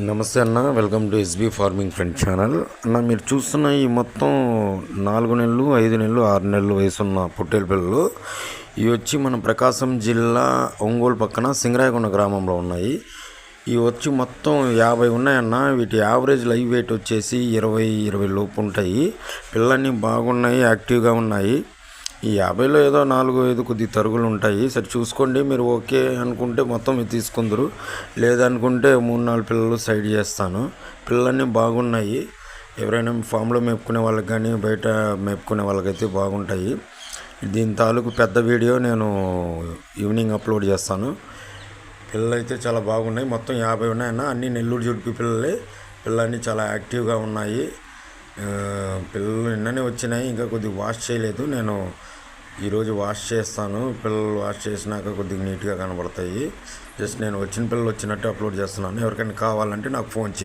నమస్తే అన్న welcome to SB farming friend channel. అన్న మీరు చూస్తున్న ఈ మొత్తం నాలుగు నెలలు ఐదు నెలలు ఆరు నెలలు వయసున్న పొట్టేలు పిల్లలు ఇవి వచ్చి మన ప్రకాశం జిల్లా ఒంగోలు పక్కన సింగరాయకొండ గ్రామంలో ఉన్నాయి. ఇవి వచ్చి మొత్తం యాభై ఉన్నాయన్న. వీటి యావరేజ్ లైవ్ వెయిట్ వచ్చేసి ఇరవై ఇరవై లోపు ఉంటాయి. పిల్లలన్నీ బాగున్నాయి యాక్టివ్గా ఉన్నాయి. ఈ యాభైలో ఏదో నాలుగు ఐదు కొద్ది తరుగులు ఉంటాయి సరే చూసుకోండి. మీరు ఓకే అనుకుంటే మొత్తం ఇది తీసుకుందరు. లేదనుకుంటే మూడు నాలుగు పిల్లలు సైడ్ చేస్తాను. పిల్లలన్నీ బాగున్నాయి. ఎవరైనా ఫామ్లో మేపుకునే వాళ్ళకి కానీ బయట మేపుకునే వాళ్ళకైతే బాగుంటాయి. దీని తాలూకు పెద్ద వీడియో నేను ఈవినింగ్ అప్లోడ్ చేస్తాను. పిల్లలు అయితే చాలా బాగున్నాయి. మొత్తం యాభై ఉన్నాయన్న అన్ని నెల్లూరు జుడిపి పిల్లలే. పిల్లలన్నీ చాలా యాక్టివ్గా ఉన్నాయి. పిల్లలు నిన్ననే వచ్చినాయి. ఇంకా కొద్దిగా వాష్ చేయలేదు. నేను ఈరోజు వాష్ చేస్తాను. పిల్లలు వాష్ చేసినాక కొద్దిగా నీట్గా కనబడతాయి. జస్ట్ నేను వచ్చిన పిల్లలు వచ్చినట్టు అప్లోడ్ చేస్తున్నాను. ఎవరికైనా కావాలంటే నాకు ఫోన్ చేయండి